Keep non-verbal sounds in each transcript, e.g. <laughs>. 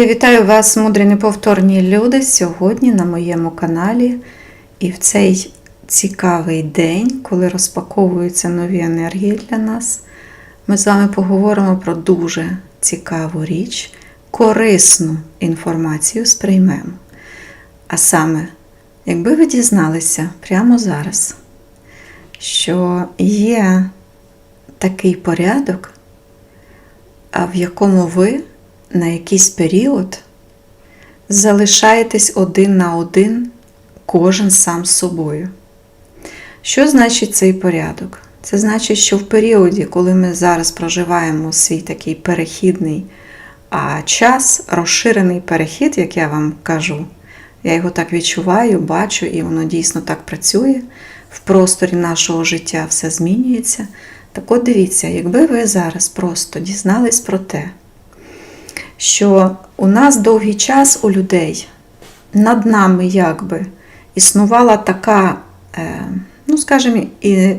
Я вітаю вас, мудрі неповторні люди, сьогодні на моєму каналі. І в цей цікавий день, коли розпаковуються нові енергії для нас, ми з вами поговоримо про дуже цікаву річ, корисну інформацію сприймемо. А саме, якби ви дізналися прямо зараз, що є такий порядок, в якому ви на якийсь період залишаєтесь один на один, кожен сам з собою. Що значить цей порядок? Це значить, що в періоді, коли ми зараз проживаємо свій такий перехідний а час, розширений перехід, як я вам кажу, я його так відчуваю, бачу, і воно дійсно так працює. В просторі нашого життя все змінюється. Так от дивіться, якби ви зараз просто дізнались про те, що у нас довгий час у людей над нами якби існувала така, е, ну скажімо, і,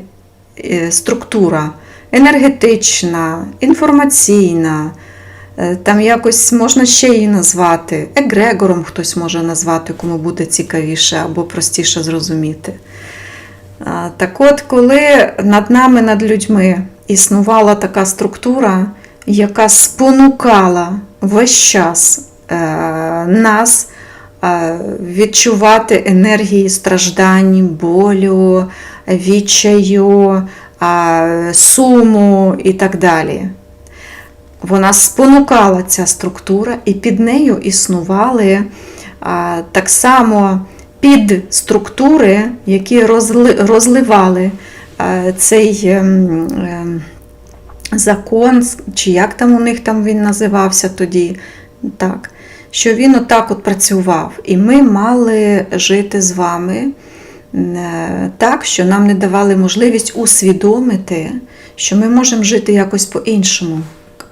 структура енергетична, інформаційна, е, там якось можна ще її назвати, егрегором хтось може назвати, кому буде цікавіше або простіше зрозуміти. Так от, коли над нами, над людьми існувала така структура, яка спонукала весь час е, нас е, відчувати енергії страждань, болю, відчаю, суму і так далі. Вона спонукала ця структура, і під нею існували е, так само підструктури, які розли- розливали цей ем, ем, закон, чи як там у них там він називався тоді, так, що він отак от працював. І ми мали жити з вами е, так, що нам не давали можливість усвідомити, що ми можемо жити якось по-іншому.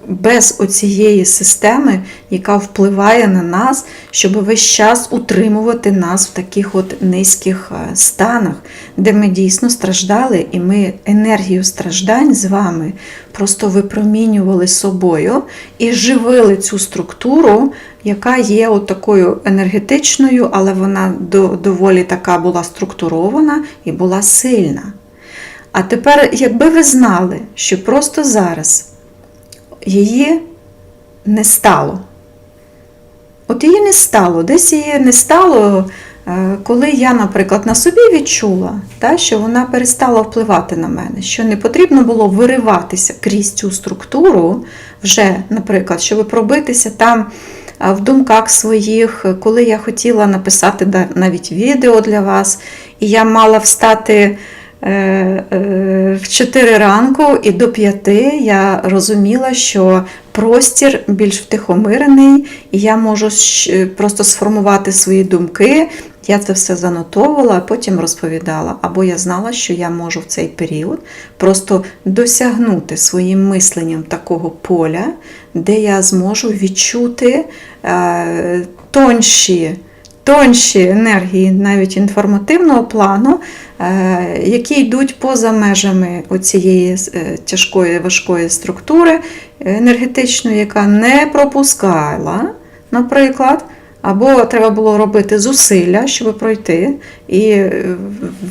Без оцієї системи, яка впливає на нас, щоб весь час утримувати нас в таких от низьких е, станах, де ми дійсно страждали, і ми енергію страждань з вами просто випромінювали собою і живили цю структуру, яка є от такою енергетичною, але вона доволі така була структурована і була сильна. А тепер, якби ви знали, що просто зараз її не стало. От її не стало. Десь її не стало, е, коли я, наприклад, на собі відчула, та, що вона перестала впливати на мене, що не потрібно було вириватися крізь цю структуру, вже, наприклад, щоб пробитися там в думках своїх, коли я хотіла написати навіть відео для вас, і я мала встати. Е, е, В 4 ранку і до 5 я розуміла, що простір більш втихомирений, і я можу просто сформувати свої думки. Я це все занотовувала, а потім розповідала. Або я знала, що я можу в цей період просто досягнути своїм мисленням такого поля, де я зможу відчути е, тонші тонші енергії, навіть інформативного плану, е, які йдуть поза межами оцієї е, тяжкої важкої структури енергетичної, яка не пропускала, наприклад. Або треба було робити зусилля, щоб пройти і е,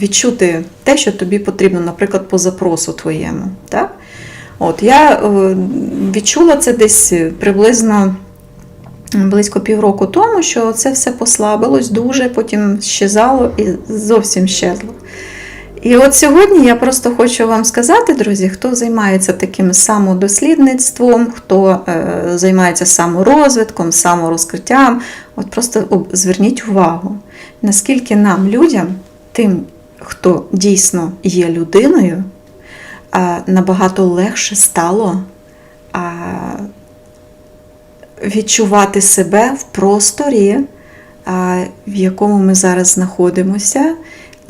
відчути те, що тобі потрібно, наприклад, по запросу твоєму. Так? От, я е, відчула це десь приблизно близько півроку тому, що це все послабилось дуже, потім щезало і зовсім щезло. І от сьогодні я просто хочу вам сказати, друзі, хто займається таким самодослідництвом, хто е, займається саморозвитком, саморозкриттям, от просто зверніть увагу, наскільки нам, людям, тим, хто дійсно є людиною, набагато легше стало відчувати себе в просторі, в якому ми зараз знаходимося.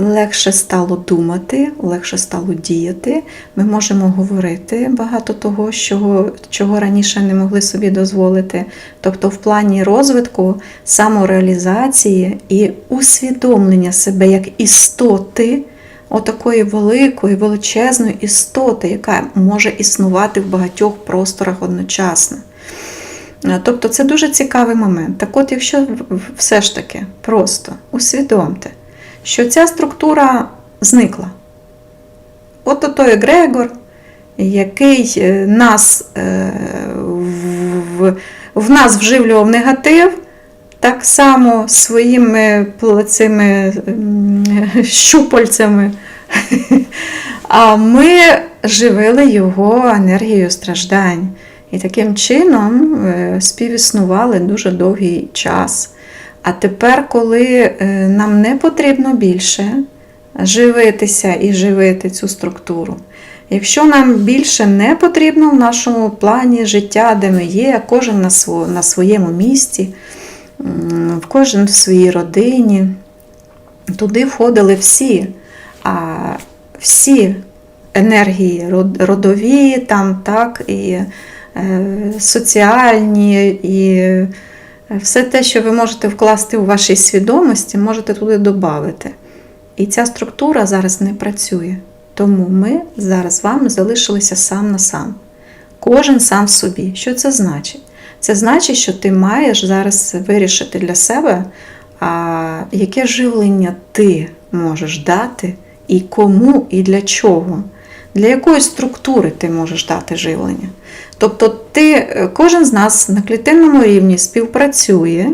Легше стало думати, легше стало діяти. Ми можемо говорити багато того, чого, чого раніше не могли собі дозволити. Тобто, в плані розвитку, самореалізації і усвідомлення себе як істоти, отакої великої, величезної істоти, яка може існувати в багатьох просторах одночасно. Е, Тобто це дуже цікавий момент. Так от, якщо все ж таки просто усвідомте, що ця структура зникла. От той Егрегор, який е, нас, е, в, в нас вживлював негатив, так само своїми цими щупальцями. <laughs> А ми живили його енергією страждань. І таким чином е, співіснували дуже довгий час. А тепер, коли е, нам не потрібно більше живитися і живити цю структуру, якщо нам більше не потрібно в нашому плані життя, де ми є, кожен на, своєму місці, кожен в своїй родині, туди входили всі, а всі енергії родові, там, так, і соціальні, і е, все те, що ви можете вкласти у вашій свідомості, можете туди додати. І ця структура зараз не працює. Тому ми зараз з вами залишилися сам на сам. Кожен сам собі. Що це значить? Це значить, що ти маєш зараз вирішити для себе, а, яке живлення ти можеш дати, і кому, і для чого. Для якої структури ти можеш дати живлення? Тобто, ти, е, кожен з нас на клітинному рівні співпрацює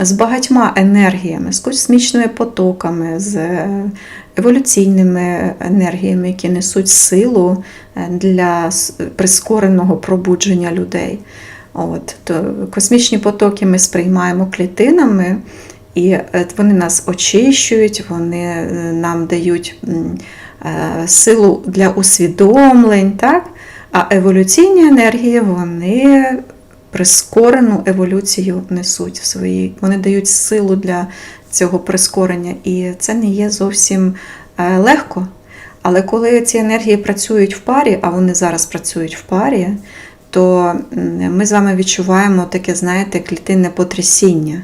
з багатьма енергіями, з космічними потоками, з е, еволюційними енергіями, які несуть силу е, для прискореного пробудження людей. От, то космічні потоки ми сприймаємо клітинами, і вони нас очищують, вони нам дають силу для усвідомлень. Так? А еволюційні енергії вони прискорену еволюцію несуть в своїй. Вони дають силу для цього прискорення, і це не є зовсім е, легко. Але коли ці енергії працюють в парі, а вони зараз працюють в парі, то ми з вами відчуваємо таке, знаєте, клітинне потрясіння.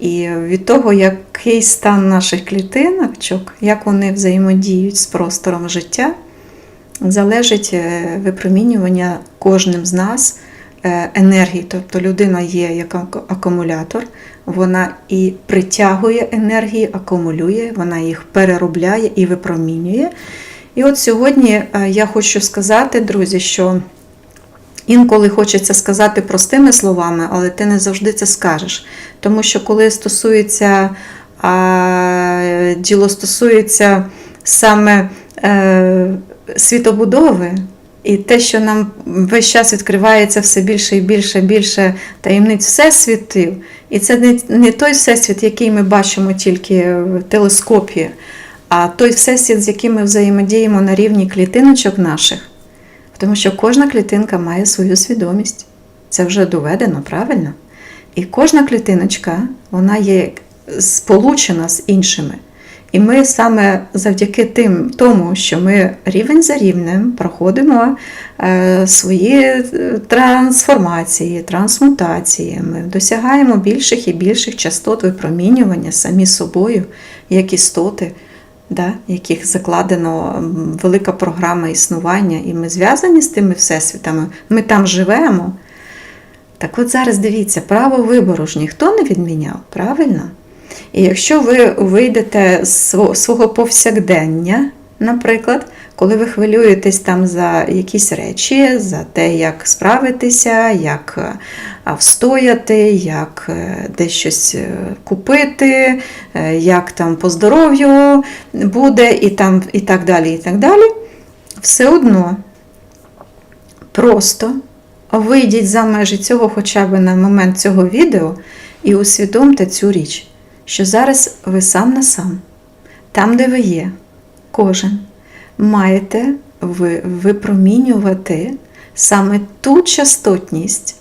І від того, який стан наших клітиночок, як вони взаємодіють з простором життя, залежить е, випромінювання кожним з нас е, енергії. Тобто людина є як акумулятор, вона і притягує енергії, акумулює, вона їх переробляє і випромінює. І от сьогодні е, я хочу сказати, друзі, що інколи хочеться сказати простими словами, але ти не завжди це скажеш. Тому що коли стосується діло стосується саме світобудови, і те, що нам весь час відкривається все більше і більше, більше таємниць всесвітів, і це не, не той всесвіт, який ми бачимо тільки в телескопі, а той всесвіт, з яким ми взаємодіємо на рівні клітиночок наших. Тому що кожна клітинка має свою свідомість. Це вже доведено, правильно? І кожна клітиночка вона є сполучена з іншими. І ми саме завдяки тим, тому, що ми рівень за рівнем проходимо е, свої е, трансформації, трансмутації, ми досягаємо більших і більших частот випромінювання самі собою, як істоти, да, яких закладено велика програма існування, і ми зв'язані з тими всесвітами, ми там живемо. Так от зараз дивіться, право вибору ж ніхто не відміняв, правильно? І якщо ви вийдете з свого повсякдення, наприклад, коли ви хвилюєтесь там за якісь речі, за те, як справитися, як е, встояти, як е, десь щось е, купити, як там по здоров'ю буде, і, там, і так далі, і так далі, все одно просто вийдіть за межі цього хоча б на момент цього відео і усвідомте цю річ, що зараз ви сам на сам, там, де ви є, кожен, маєте ви випромінювати саме ту частотність,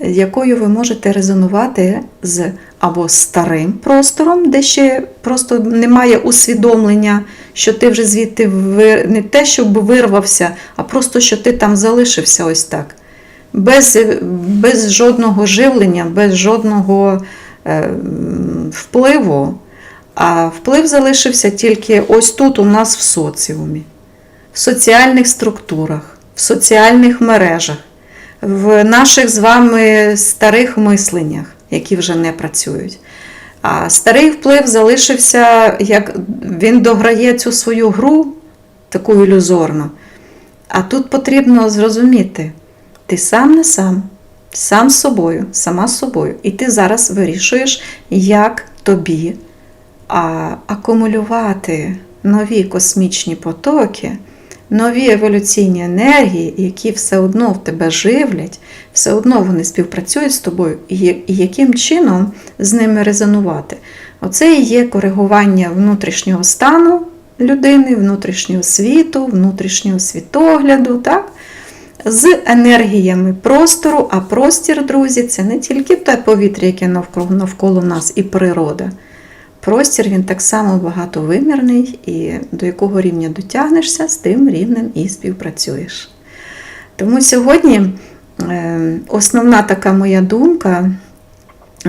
якою ви можете резонувати з або старим простором, де ще просто немає усвідомлення, що ти вже звідти ви- не те, щоб вирвався, а просто що ти там залишився ось так. Без, без жодного живлення, без жодного впливу. А вплив залишився тільки ось тут у нас в соціумі, в соціальних структурах, в соціальних мережах. в наших з вами старих мисленнях, які вже не працюють. А старий вплив залишився, як він дограє цю свою гру, таку ілюзорну. А тут потрібно зрозуміти, ти сам не сам, сам з собою, сама з собою. І ти зараз вирішуєш, як тобі а, акумулювати нові космічні потоки, нові еволюційні енергії, які все одно в тебе живлять, все одно вони співпрацюють з тобою, і яким чином з ними резонувати. Оце і є коригування внутрішнього стану людини, внутрішнього світу, внутрішнього світогляду. так? З енергіями простору, а простір, друзі, це не тільки те повітря, яке навколо, навколо нас, і природа. Простір він так само багатовимірний, і до якого рівня дотягнешся, з тим рівнем і співпрацюєш. Тому сьогодні е, основна така моя думка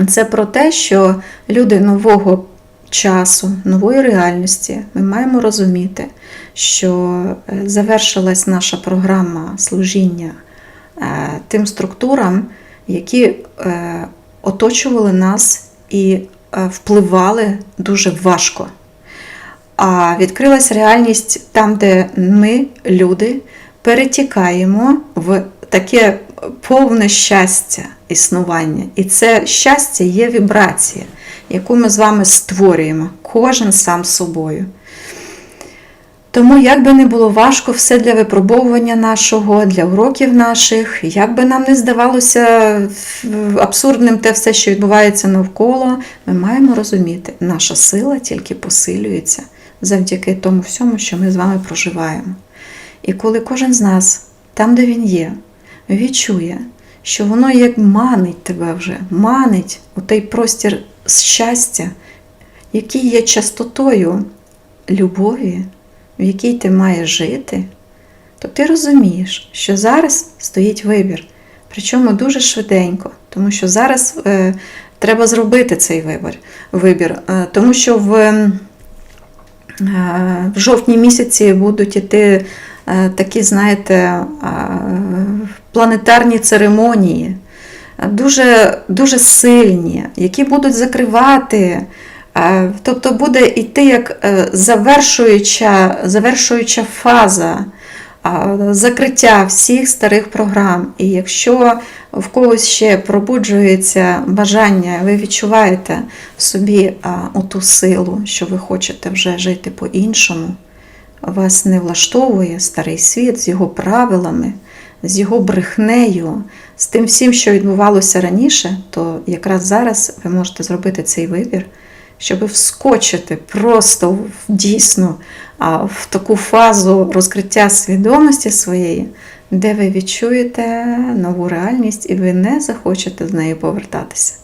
це про те, що люди нового часу, нової реальності, ми маємо розуміти, що е, завершилась наша програма служіння е, тим структурам, які е, оточували нас і впливали дуже важко. А відкрилась реальність там, де ми, люди, перетікаємо в таке повне щастя існування. І це щастя є вібрація, яку ми з вами створюємо, кожен сам собою. Тому, як би не було важко все для випробовування нашого, для уроків наших, як би нам не здавалося абсурдним те все, що відбувається навколо, ми маємо розуміти, наша сила тільки посилюється завдяки тому всьому, що ми з вами проживаємо. І коли кожен з нас, там, де він є, відчує, що воно як манить тебе вже, манить у той простір щастя, який є частотою любові, в якій ти маєш жити, то ти розумієш, що зараз стоїть вибір. Причому дуже швиденько, тому що зараз е, треба зробити цей вибір. вибір е, тому що в, е, в жовтні місяці будуть іти е, такі, знаєте, е, планетарні церемонії, дуже, дуже сильні, які будуть закривати. Е, Тобто буде йти як е, завершуюча, завершуюча фаза закриття всіх старих програм. І якщо в когось ще пробуджується бажання, ви відчуваєте в собі оту силу, що ви хочете вже жити по-іншому, вас не влаштовує старий світ з його правилами, з його брехнею, з тим всім, що відбувалося раніше, то якраз зараз ви можете зробити цей вибір щоб вскочити просто дійсно в таку фазу розкриття свідомості своєї, де ви відчуєте нову реальність і ви не захочете з нею повертатися.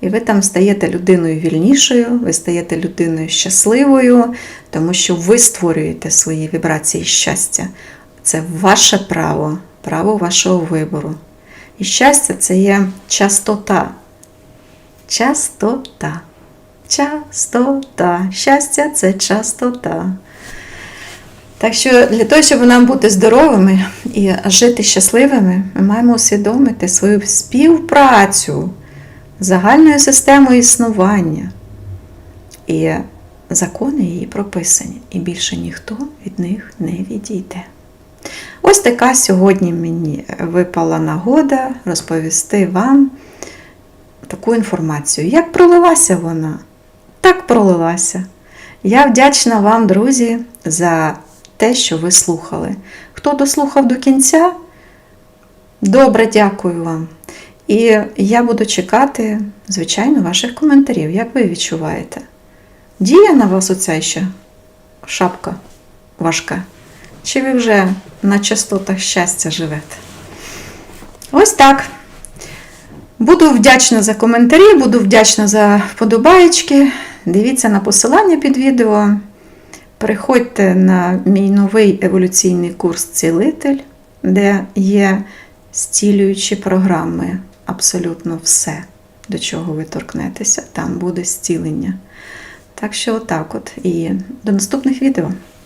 І ви там стаєте людиною вільнішою, ви стаєте людиною щасливою, тому що ви створюєте свої вібрації щастя. Це ваше право, право вашого вибору. І щастя це є частота. Частота. Частота. Щастя це частота. Так що для того, щоб нам бути здоровими і жити щасливими, ми маємо усвідомити свою співпрацю з загальною системою існування. І закони її прописані, і більше ніхто від них не відійде. Ось така сьогодні мені випала нагода розповісти вам таку інформацію. Як пролилася вона? Так пролилася. Я вдячна вам, друзі, за те, що ви слухали. Хто дослухав до кінця, добре дякую вам. І я буду чекати, звичайно, ваших коментарів, як ви відчуваєте. Діє на вас оця ще шапка важка? Чи ви вже на частотах щастя живете? Ось так. Буду вдячна за коментарі, буду вдячна за вподобаєчки. Дивіться на посилання під відео. Приходьте на мій новий еволюційний курс Цілитель, де є стілюючі програми. Абсолютно все, до чого ви торкнетеся, там буде зцілення. Так що, отак от. І до наступних відео.